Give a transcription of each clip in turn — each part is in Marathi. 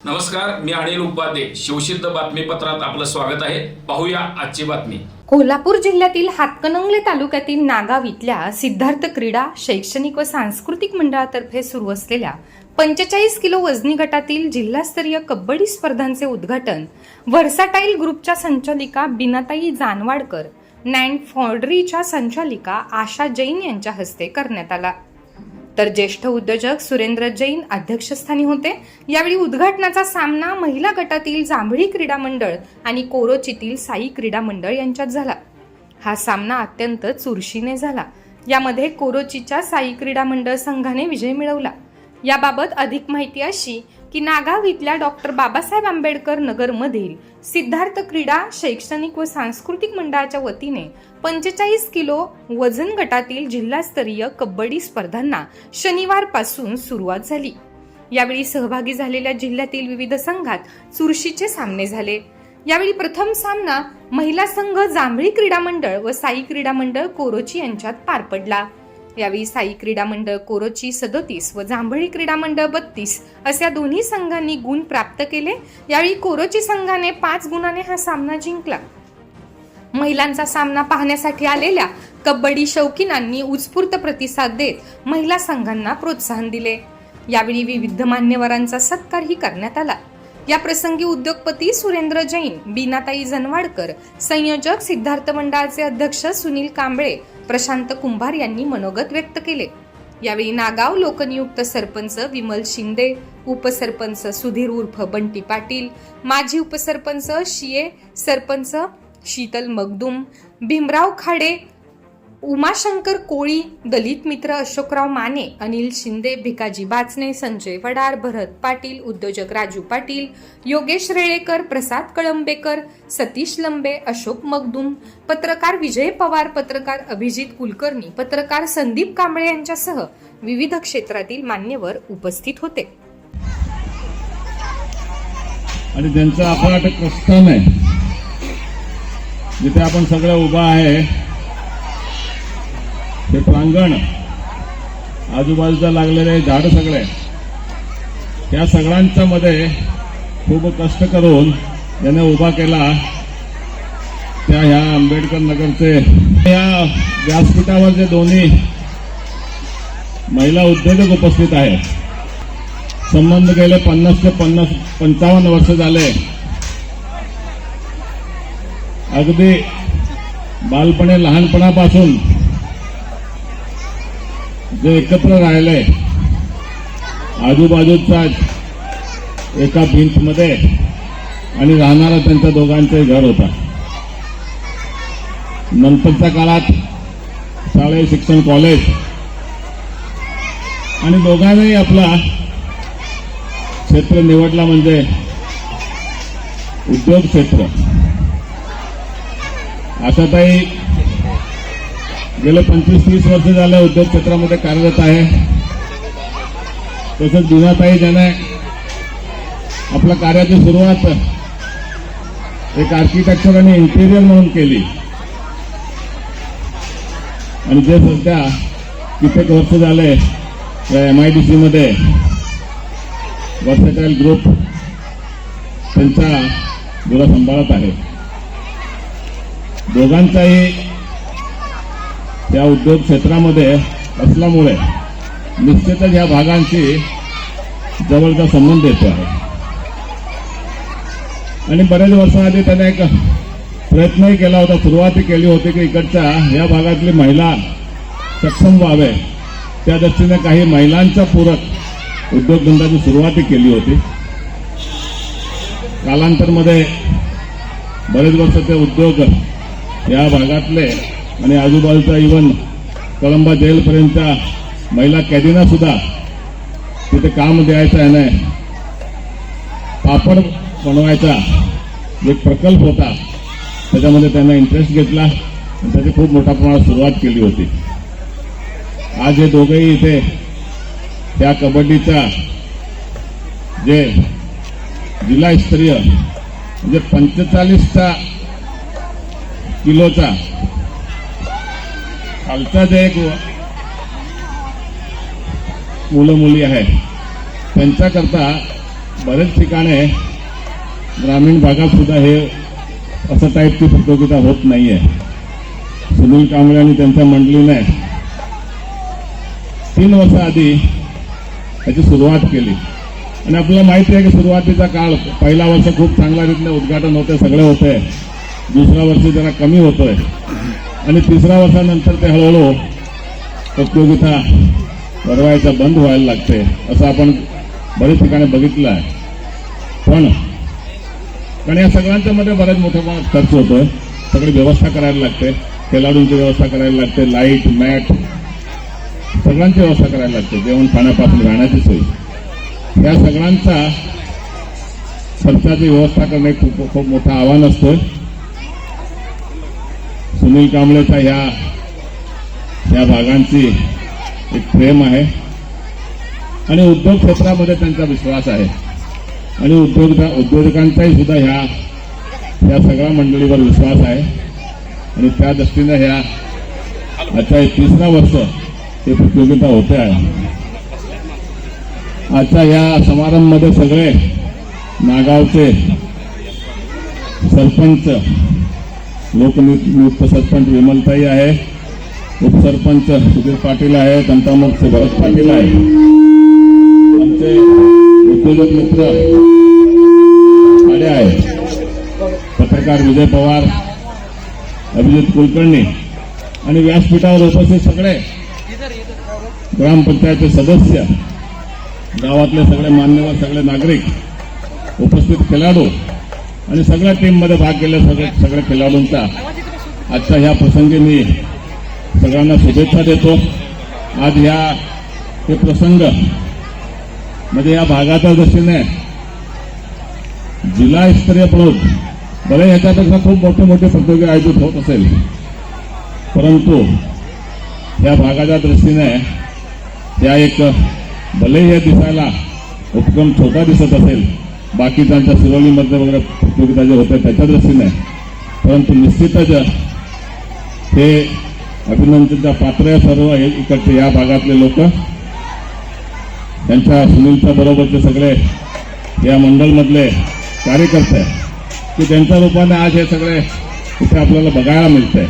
नमस्कार मी अनिल उपाध्ये. शिवसिद्ध बातमीपत्रात आपलं स्वागत आहे. पाहूया आजची बातमी. कोल्हापूर जिल्ह्यातील हातकणंगले तालुक्यातील नागाव इथल्या सिद्धार्थ क्रीडा शैक्षणिक व सांस्कृतिक मंडळातर्फे सुरू असलेल्या पंचेचाळीस किलो वजनी गटातील जिल्हास्तरीय कबड्डी स्पर्धांचे उद्घाटन व्हर्साटाईल ग्रुपच्या संचालिका बिनाताई जानवाडकर नॅन्ड फॉड्रीच्या संचालिका आशा जैन यांच्या हस्ते करण्यात आला. तर ज्येष्ठ उद्योजक सुरेंद्र जैन अध्यक्षस्थानी होते. यावेळी उद्घाटनाचा सामना महिला गटातील जांभळी क्रीडा मंडळ आणि कोरोचीतील साई क्रीडा मंडळ यांच्यात झाला. हा सामना अत्यंत चुरशीने झाला. यामध्ये कोरोचीच्या साई क्रीडा मंडळ संघाने विजय मिळवला. याबाबत अधिक माहिती अशी की नागाव इथल्या डॉक्टर बाबासाहेब आंबेडकर नगरमधील सिद्धार्थ क्रीडा शैक्षणिक व सांस्कृतिक मंडळाच्या वतीने पंचेचाळीस किलो वजन गटातील जिल्हास्तरीय कबड्डी स्पर्धांना शनिवारपासून सुरुवात झाली. यावेळी सहभागी झालेल्या जिल्ह्यातील विविध संघात चुरशीचे सामने झाले. यावेळी प्रथम सामना महिला संघ जांभळी क्रीडा मंडळ व साई क्रीडा मंडळ कोरोची यांच्यात पार पडला. यावेळी साई क्रीडा मंडळ कोरोची सदोतीस व जांभळी क्रीडा मंडळ बत्तीस अशा दोन्ही संघांनी गुण प्राप्त केले. यावेळी कोरोची संघाने पाच गुणाने हा सामना जिंकला. महिलांचा सामना पाहण्यासाठी आलेल्या कबड्डी शौकीनांनी उत्स्फूर्त प्रतिसाद देत महिला संघांना प्रोत्साहन दिले. यावेळी विविध मान्यवरांचा सत्कारही करण्यात आला. या प्रसंगी उद्योगपती सुरेंद्र जैन बीनाताई जनवाडकर संयोजक सिद्धार्थ मंडळाचे अध्यक्ष सुनील कांबळे प्रशांत कुंभार यांनी मनोगत व्यक्त केले. यावेळी नागाव लोकनियुक्त सरपंच विमल शिंदे उपसरपंच सुधीर उर्फ बंटी पाटील माजी उपसरपंच शिये सरपंच शीतल मगदुम भीमराव खाडे उमाशंकर कोळी दलित मित्र अशोकराव माने अनिल शिंदे भिकाजी बाचने संजय वडार भरत पाटील उद्योजक राजू पाटील योगेश रेळेकर प्रसाद कळंबेकर सतीश लंबे अशोक मगदुम पत्रकार विजय पवार पत्रकार अभिजित कुलकर्णी पत्रकार संदीप कांबळे यांच्यासह विविध क्षेत्रातील मान्यवर उपस्थित होते. आणि त्यांचं आपण प्रस्थान आहे जिथे आपण सगळं उभा आहे ते प्रांगण आजूबाजूला लागलेले झाड सगळे त्या सगळ्यांच्या मध्ये खूप कष्ट करून याने उभा केला त्या ह्या आंबेडकर नगरचे. या व्यासपीठावर जे दोन्ही महिला उद्योजक उपस्थित आहेत संबंध गेले पन्नास ते पन्नास पंचावन्न वर्ष झाले. अगदी बालपणे लहानपणापासून जे एकत्र राहिले आजूबाजूचा एका भिंतमध्ये आणि राहणारा त्यांच्या दोघांचंही घर होता. नंतरच्या काळात शाळे शिक्षण कॉलेज आणि दोघांनाही आपला क्षेत्र निवडला म्हणजे उद्योग क्षेत्र. आशाताई गेले पंचवीस तीस वर्ष झालं उद्योग क्षेत्रामध्ये कार्यरत आहे. तसंच दिनाताई ज्याने आपल्या कार्याची सुरुवात एक आर्किटेक्चर आणि इंटिरियर म्हणून केली. आणि जे सध्या कित्येक वर्ष झाले या एम आय डी सीमध्ये वर्सेटाईल ग्रुप त्यांचा धुरा सांभाळत आहे. दोघांचाही त्या उद्योग क्षेत्रामध्ये असल्यामुळे निश्चितच या भागांशी जवळचा संबंध येतो आहे. आणि बरेच वर्षाआधी त्याने एक प्रयत्नही केला होता सुरुवातही केली होती की इकडच्या या भागातली महिला सक्षम व्हावे. त्या दृष्टीने काही महिलांच्या पूरक उद्योगधंद्याची सुरुवातही केली होती. कालांतरमध्ये बरेच वर्ष ते उद्योग या भागातले आणि आजूबाजूचा इवन कळंबा जेलपर्यंतच्या महिला कैदींना सुद्धा तिथे काम द्यायचं आहे नाही पापड बनवायचा एक प्रकल्प होता. त्याच्यामध्ये त्यांना इंटरेस्ट घेतला. आणि त्याची खूप मोठ्या प्रमाणात सुरुवात केली होती. आज हे दोघेही इथे त्या कबड्डीचा जे जिल्हास्तरीय म्हणजे पंचेचाळीसचा किलोचा खालचा जे एक मुलं मुली आहेत. त्यांच्याकरता बरेच ठिकाणे ग्रामीण भागात सुद्धा हे असं टाईपची प्रतियोगिता होत नाही आहे सुनील कांबळे आणि त्यांच्या मंडळीने तीन वर्षाआधी त्याची सुरुवात केली. आणि आपल्याला माहिती आहे की सुरुवातीचा काळ पहिला वर्ष खूप चांगल्या रीतीने उद्घाटन होते सगळे होते दुसऱ्या वर्षी जरा कमी होतोय. आणि तिसऱ्या वर्षानंतर ते हळूहळू प्रतियोगिता भरवायचा बंद व्हायला लागते असं आपण बरेच ठिकाणी बघितलं आहे. पण कारण या सगळ्यांच्या मध्ये बऱ्याच मोठ्या प्रमाणात खर्च होतो सगळी व्यवस्था करायला लागते. खेळाडूंची व्यवस्था करायला लागते. लाइट मॅट सगळ्यांची व्यवस्था करायला लागते. जेवण खाण्यापासून राहण्याची सोय. या सगळ्यांचा खर्चाची व्यवस्था करणे खूप खूप मोठं आव्हान असतं सुनील कांबळेचा ह्या या भागांची एक प्रेम आहे. आणि उद्योग क्षेत्रामध्ये त्यांचा विश्वास आहे. आणि उद्योग उद्योजकांचाही सुद्धा ह्या या सगळ्या मंडळीवर विश्वास आहे. आणि त्या दृष्टीने ह्या आजच्या हे तिसरा वर्ष हे प्रतियोगिता होते आहे. आजच्या या समारंभमध्ये सगळे नागावचे सरपंच लोकनियुक्त सरपंच विमलताई आहे. उपसरपंच सुधीर पाटील आहे. तंटामुखचे भरत पाटील आहे. आमचे उद्योजक मित्र आले आहेत. पत्रकार विजय पवार अभिजित कुलकर्णी आणि व्यासपीठावर उपस्थित सगळे ग्रामपंचायतचे सदस्य गावातले सगळे मान्यवर सगळे नागरिक उपस्थित खेळाडू आणि सगळ्या टीममध्ये भाग घेतले सगळ्या सगळ्या खेळाडूंचा. आजच्या ह्या प्रसंगी मी सगळ्यांना शुभेच्छा देतो. आज ह्या हे प्रसंग म्हणजे या भागाच्या दृष्टीने जिल्हास्तरीय प्रौढ बरे ह्याच्यापेक्षा खूप मोठे मोठे प्रतियोगी आयोजित होत असेल परंतु या भागाच्या दृष्टीने या एक भले हे दिसायला उपक्रम छोटा दिसत असेल. बाकीच्या सुरवणीमध्ये वगैरे प्रतियोगिता जे होते त्याच्या दृष्टीने. परंतु निश्चितच हे अभिनंदनच्या पात्र आहे सर्व हे इकडचे या भागातले लोक त्यांच्या सुनीलच्या बरोबरचे सगळे या मंडळमधले कार्यकर्ते की त्यांच्या रूपाने आज हे सगळे इथे आपल्याला बघायला मिळते.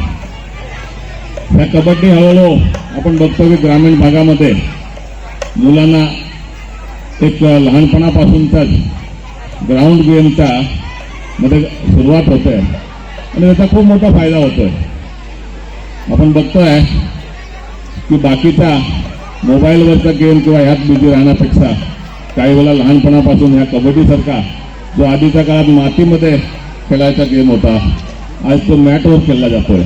ह्या कबड्डी हळूहळू आपण बघतो की ग्रामीण भागामध्ये मुलांना एक लहानपणापासूनचाच ग्राउंड गेमचा मध्ये सुरुवात होते. आणि त्याचा खूप मोठा फायदा होतोय. आपण बघतोय की बाकीच्या मोबाईलवरचा गेम किंवा ह्यात बिझी राहण्यापेक्षा काही वेळा लहानपणापासून ह्या कबड्डीसारखा जो आधीच्या काळात मातीमध्ये खेळायचा गेम होता आज तो मॅटवर खेळला जातोय.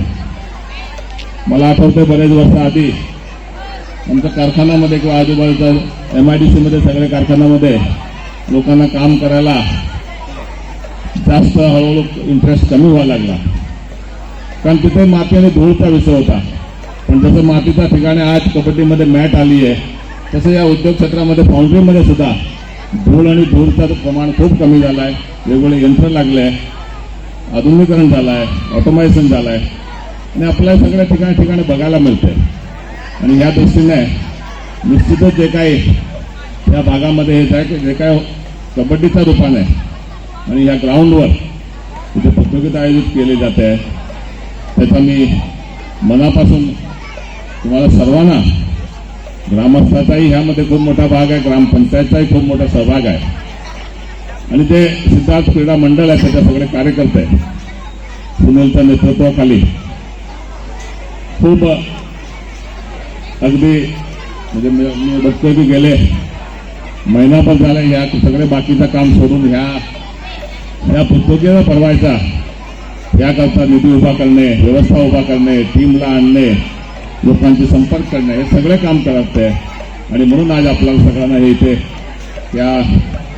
मला आठवतंय बरेच वर्षाआधी आमच्या कारखान्यामध्ये किंवा आजूबाजूच्या एम आय डी सीमध्ये सगळ्या कारखान्यामध्ये लोकांना काम करायला जास्त हळूहळू इंटरेस्ट कमी व्हायला लागला. कारण तिथे माती आणि धूळचा विषय होता. पण जसं मातीच्या ठिकाणी आज कबड्डीमध्ये मॅट आली आहे तसं या उद्योग क्षेत्रामध्ये फाउंड्रीमध्ये सुद्धा धूळ आणि धूळचं प्रमाण खूप कमी झालं आहे. वेगवेगळे यंत्र लागले आहे. आधुनिकरण झालं आहे. ऑटोमायझेशन झालं आहे. आणि आपल्याला सगळ्या ठिकाणी ठिकाणी बघायला मिळते आणि ह्या दृष्टीने निश्चितच जे काही या भागामध्ये हे जे काय कबड्डीचा कबड्डीच्या रूपाने. आणि या ग्राउंडवर इथे प्रतियोगिता आयोजित केली जाते. आहे त्याचा मी मनापासून तुम्हाला सर्वांना ग्रामस्थाचाही ह्यामध्ये खूप मोठा भाग आहे ग्रामपंचायतचाही खूप मोठा सहभाग आहे. आणि ते सिद्धार्थ क्रीडा मंडळ आहे त्याच्या सगळे कार्यकर्ते सुनीलच्या नेतृत्वाखाली खूप अगदी म्हणजे मी बघतोय की गेले महिनाभर झाला या सगळे बाकीचं काम सोडून ह्या ह्या प्रतियोगिता परवायचा. याकरता निधी उभा करणे व्यवस्था उभा करणे टीमला आणणे लोकांशी संपर्क करणे हे सगळे काम करत आहे. आणि म्हणून आज आपल्याला सगळ्यांना हे इथे या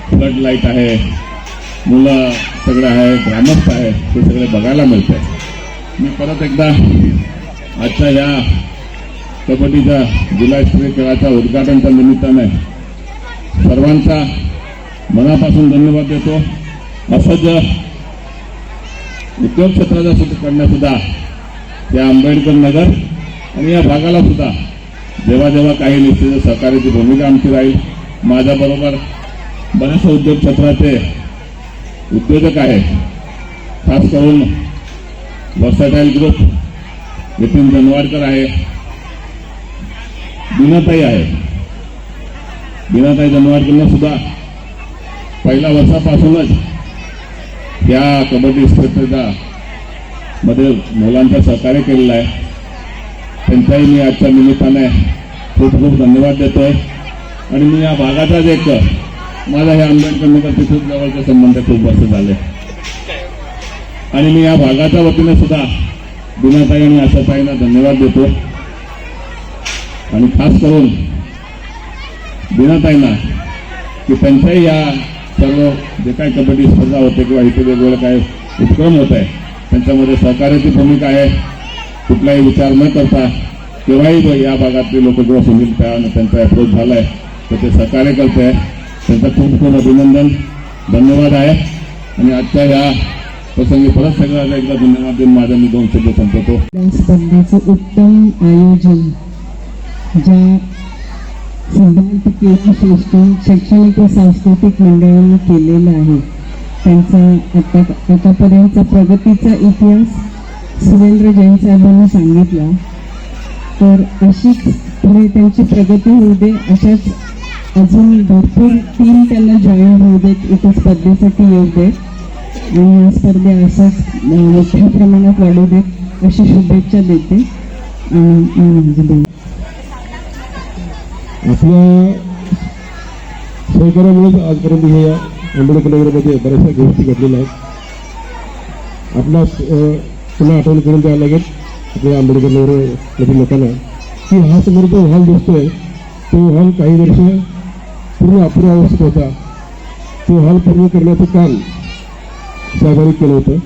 फ्लड लाइट आहे. मुलं सगळं आहे ग्रामस्थ आहे ते सगळे बघायला मिळते मी परत एकदा आजच्या या कबड्डीच्या जिल्हास्तरीय खेळाच्या उद्घाटनच्या निमित्ताने सर्वांचा मनापासून धन्यवाद देतो. असंच उद्योग क्षेत्राचा सुद्धा करण्यासुद्धा या आंबेडकर नगर आणि या भागाला सुद्धा जेव्हा जेव्हा काही निश्चित सहकार्याची भूमिका आमची राहील. माझ्याबरोबर बरेचसे उद्योग क्षेत्राचे उद्योजक आहेत. खास करून वर्साटाईल ग्रुप नितीन जनवाडकर आहे. बिनाताई आहे. बिनाताई जनवाडकरला सुद्धा पहिल्या वर्षापासूनच या कबड्डी स्पर्धेचा मध्ये मुलांचं सहकार्य केलेलं आहे. त्यांचाही मी आजच्या निमित्ताने खूप खूप धन्यवाद देतोय. आणि मी या भागाचाच एक माझा हे आंबेडकर नगर तिथून जवळचे संबंध खूप वर्ष झाले. आणि मी या भागाच्या वतीने सुद्धा बिनाताई आणि आशाताईंना धन्यवाद देतो. आणि खास करून बिनाताईंना की त्यांच्याही या सर्व जे काही कबड्डी स्पर्धा होते किंवा इथे वेगवेगळे काय उपक्रम होत आहे त्यांच्यामध्ये सहकार्याची भूमिका आहे. कुठलाही विचार न करता केव्हाही या भागातले लोक किंवा सुनील त्यानं त्यांचा अप्रोच झाला आहे तर ते सहकार्य करत आहे. त्यांचं खूप खूप अभिनंदन. धन्यवाद आहे. आणि आजच्या या प्रसंगी परत सगळ्यांना एकदा धन्यवाद देऊन माझा मी दोन शब्द संपवतो. या स्पर्धेचं उत्तम आयोजन ज्या सिद्धांत केला सृष्टी शैक्षणिक व सांस्कृतिक मंडळाने केलेलं आहे. त्यांचा आता आतापर्यंतचा प्रगतीचा इतिहास सुरेंद्र जैन साहेबांनी सांगितला. तर अशीच पुढे त्यांची प्रगती होऊ दे अशाच अजून भरपूर टीम त्यांना जॉईन होऊ देत इथे स्पर्धेसाठी येऊ देत. आणि या स्पर्धा असंच मोठ्या प्रमाणात वाढू देत अशी शुभेच्छा देते. आणि आपल्या सहकार्यामुळेच आजपर्यंत हे या आंबेडकर बऱ्याचशा गोष्टी घडलेल्या आहेत. आपला पुन्हा आठवण करून द्यावं लागेल आपल्या आंबेडकरनगरमधील लोकांना की हा समोर जो हॉल दिसतोय तो हॉल काही वर्ष पूर्ण अपुऱ्या अवस्थेत होता. तो हॉल पूर्ण करण्याचं काम साहेबांनी केलं होतं.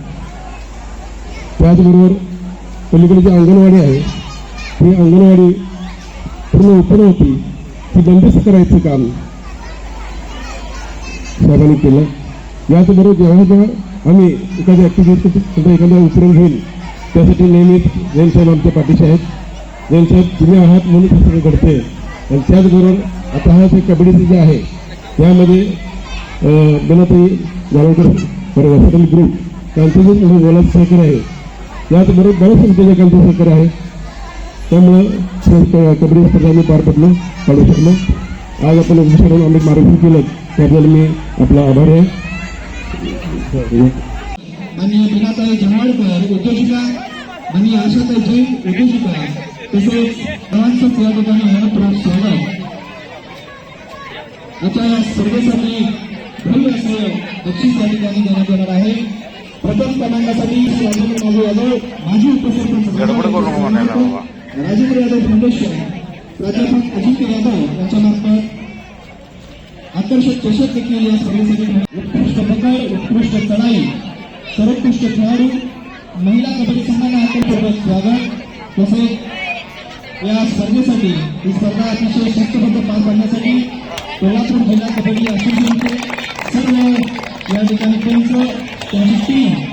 त्याचबरोबर पलीकडे जी अंगणवाडी आहे ती अंगणवाडी पूर्ण ओपन होती. ती बंदिस्त करायचं काम. साहेबांनी केलं. याचबरोबर जेव्हा जेव्हा आम्ही एखाद्या ॲक्टिव्हिटी सुद्धा एखादा उपक्रम घेईल त्यासाठी नेहमीच जैन साहेब आमच्या पाठीशी आहेत. जैन साहेब तुम्ही आहात म्हणून हे सगळं घडते आणि त्याचबरोबर आता हा जे कबड्डीचं जे आहे त्यामध्ये बनाताई बेनाताई गावकर बरोबर हॉस्पिटल ग्रुप त्यांचं जे मोलाचं सहकार्य आहे याचबरोबर बऱ्याच उद्योजकांचं सहकार्य आहे. त्यामुळं कबड्डी स्पर्धा मी पार पडलो काढू शकलो आज आपण विषयावर अनेक मार्गदर्शन केलं त्याबद्दल मी आपला आभार आहे माननीय मीनाताई जमाडकर उद्योजिका माननीय आशाताई जैन उद्योजिका तसेच सर्वांचंच या ठिकाणी मनपूर्वक स्वागत या स्पर्धेसाठी भव्य असं बक्षीस या ठिकाणी देण्यात येणार आहे प्रथम क्रमांकासाठी यादव माजी उपसरपंच राजेंद्र यादव फाउंडेशन प्राध्यापक अजित यादव यांच्या मार्फत आकर्षक चषक देखील या स्पर्धेसाठी उत्कृष्ट पकड उत्कृष्ट चढाई सर्वोत्कृष्ट खेळाडू महिला कबड्डी संघाला आकर्षक स्वागत. तसेच या स्पर्धेसाठी ही स्पर्धा अतिशय शिस्तबद्ध पार पाडण्यासाठी कोल्हापूर जिल्हा कबड्डी असोसिएशनचे सर्व या ठिकाणी त्यांची टीम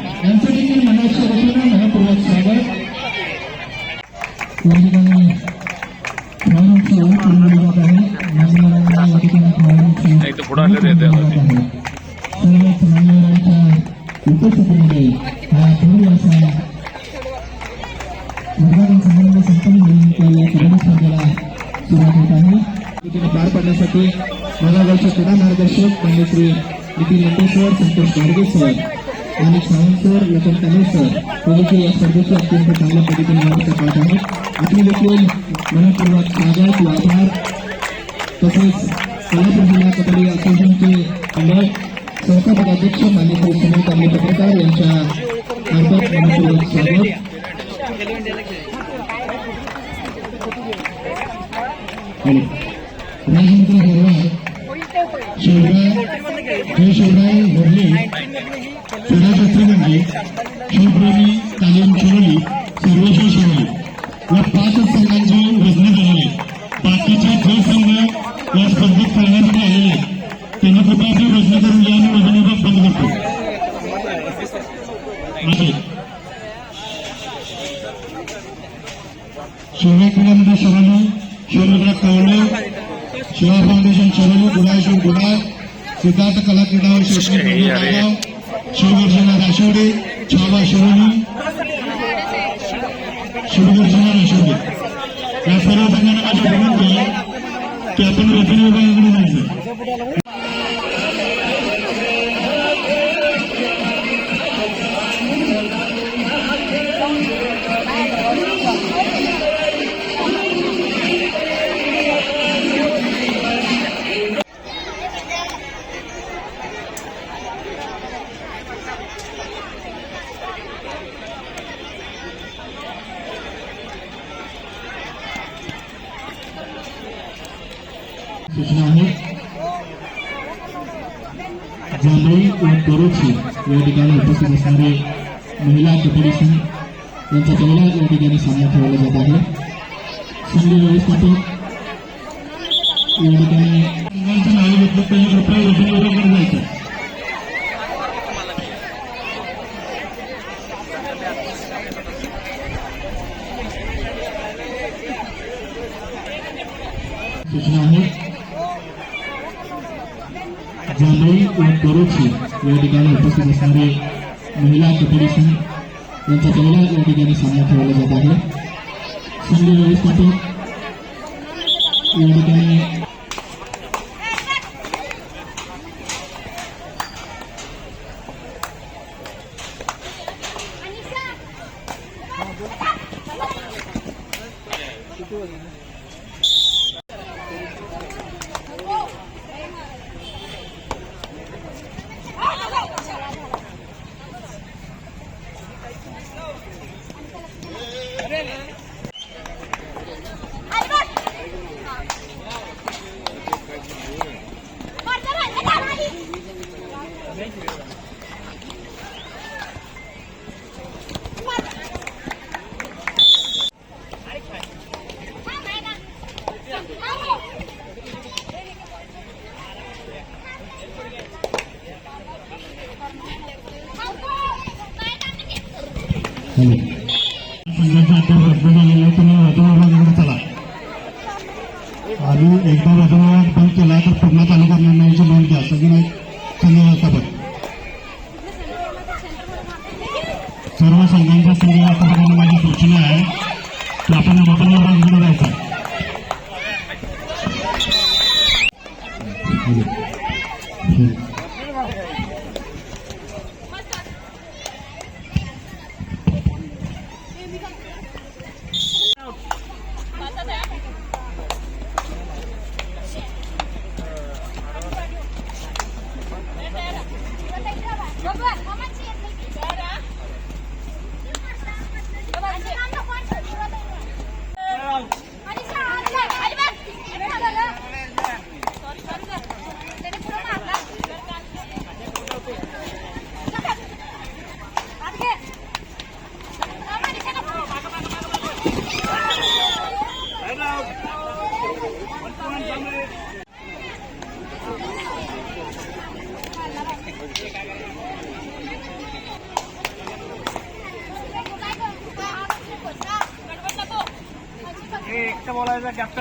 या अत्यंत चांगल्या पद्धतीने मार्ग पाहत आहे आपले देखील मनपूर्वक स्वागत व आभार तसेच सोलापूर जिल्हा कबड्डी असोसिएशनचे मंडळ संस्थापक अध्यक्ष मान्य श्री सुनील कांबळे पत्रकार यांच्या मार्फत मनपूर्वक स्वागत आणि राजमित्र हेरवार शिवराय जय शिवराय मुरली क्रीडाशास्त्री म्हणजे यांचा पहिला या ठिकाणी सामना ठेवला जात आहे संघ व्यवस्थापक या ठिकाणी संघांची नावे घेतली पहिली कृपया विधानसभेकडे जायचं सूचना आहे जांभळी व करोची या ठिकाणी उपस्थित असणारे महिला कबड्डी संघ यांचा पहिला या ठिकाणी सामना ठेवला जात आहे संघ व्यवस्थापक या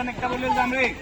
একটা বললেন রে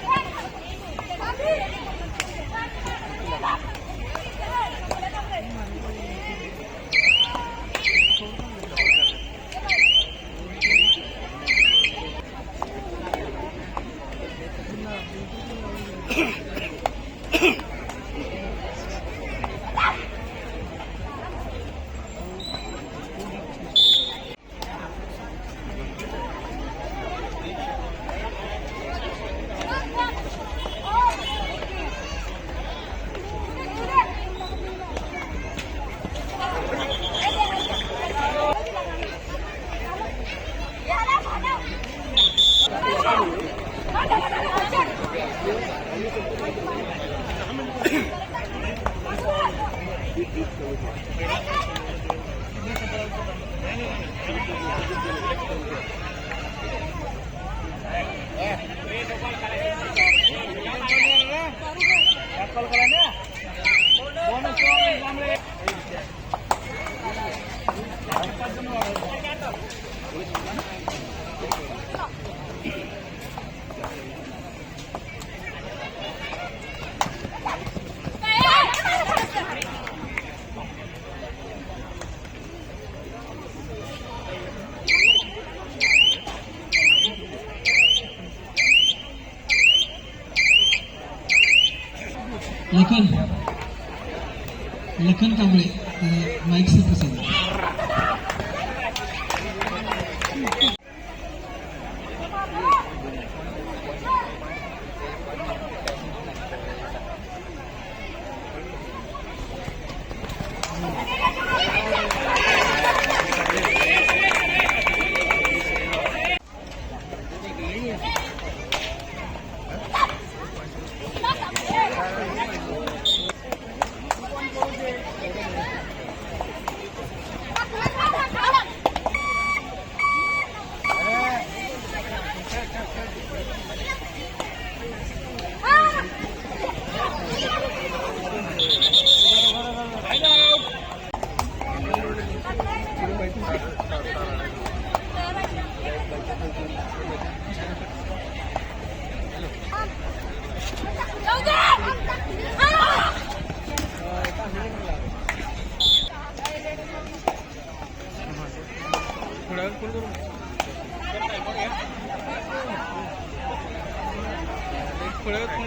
कोणाचे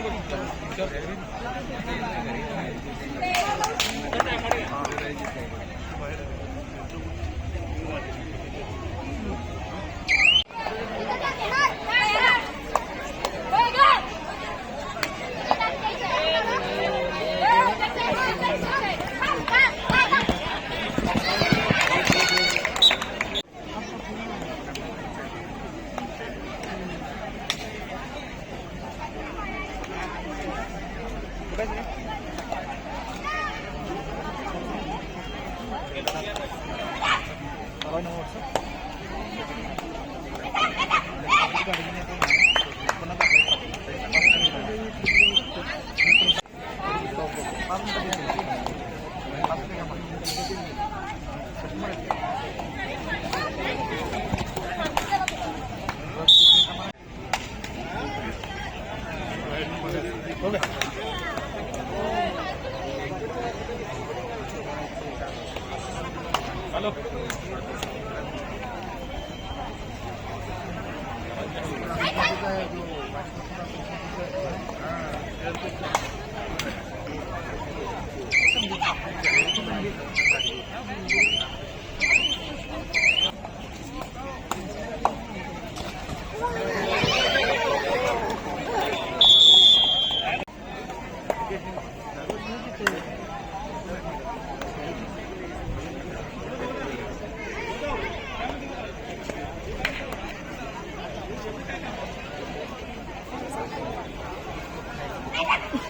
Come on.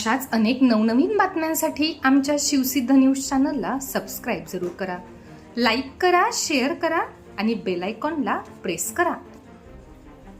अशाच अनेक नवनवीन बातम्यांसाठी आमच्या शिवसिद्ध न्यूज चॅनलला सबस्क्राईब जरूर करा. लाईक करा शेअर करा आणि बेलायकॉनला प्रेस करा.